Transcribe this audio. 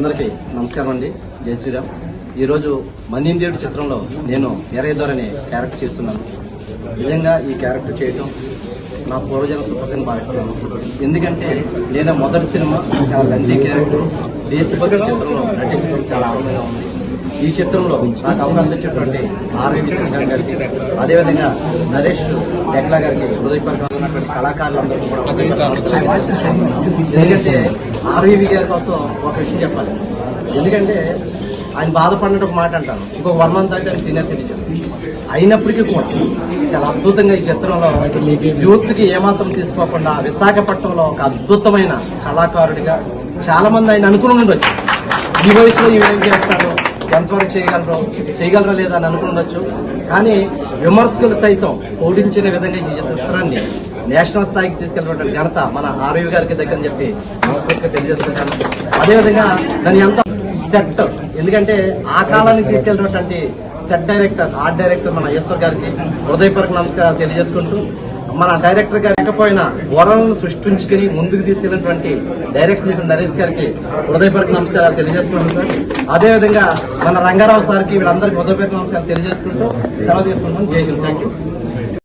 అందరికీ నమస్కారం అండి. జై శ్రీరామ్. ఈరోజు మన్నిందేడు చిత్రంలో నేను ఎరేదోర్ అనే క్యారెక్టర్ చేస్తున్నాను. నిజంగా ఈ క్యారెక్టర్ చేయటం నా పూర్వజన కృతజ్ఞతను భావిస్తున్నాను. ఎందుకంటే నేను మొదటి సినిమా చాలా లంజీ క్యారెక్టర్. దేశభక్తి చిత్రంలో నటించడం చాలా ఆనందంగా ఉంది. ఈ చిత్రంలో నాకు అవకాశం ఇచ్చినటువంటి కృష్ణ గారికి అదేవిధంగా నరేష్ డెక్లా గారికి హృదయపూర్వకంగా ఉన్నటువంటి కళాకారులందరూ కూడా ఎందుకంటే ఆర్వీవి గారి కోసం ఒక విషయం చెప్పాలి. ఎందుకంటే ఆయన బాధపడినట్టు ఒక మాట అంటాను ఇంకొక వన్ మంత్ అయితే ఆయన సీనియర్ సిటిజన్. అయినప్పటికీ కూడా చాలా అద్భుతంగా ఈ చిత్రంలో యూత్కి ఏమాత్రం తీసుకోకుండా విశాఖపట్నంలో ఒక అద్భుతమైన కళాకారుడిగా చాలా మంది ఆయన అనుకుని ఉండొచ్చు. ఈ వయసులో ఏం చేస్తాడు? ఎంతవరకు చేయగలరు చేయగలరా లేదా అని అనుకుండొచ్చు కానీ విమర్శకులు సైతం ఓడించిన విధంగా ఈ చిత్రాన్ని నేషనల్ స్థాయికి తీసుకెళ్ళినటువంటి ఘనత మన ఆరోగ్య గారికి దగ్గరని చెప్పి మనస్ఫూర్తిగా తెలియజేస్తుంటాను అదేవిధంగా దాని ఎంత సెట్ ఎందుకంటే ఆ కాలానికి తీసుకెళ్ళినటువంటి సెట్ డైరెక్టర్ ఆర్ట్ డైరెక్టర్ మన ఈశ్వర్ గారికి హృదయపూర్వక నమస్కారాలు తెలియజేసుకుంటూ మన డైరెక్టర్ గారు లేకపోయినా వరలను సృష్టించుకుని ముందుకు తీసుకెళ్ళినటువంటి డైరెక్టర్ చేసిన నరేష్ గారికి హృదయపూర్వక నమస్కారాలు తెలియజేసుకుంటాం సార్. అదేవిధంగా మన రంగారావు సార్కి వీళ్ళందరికీ హృదయపూర్వక నమస్కారాలు తెలియజేసుకుంటూ సెలవు తీసుకుంటాం జై హింద్. Thank you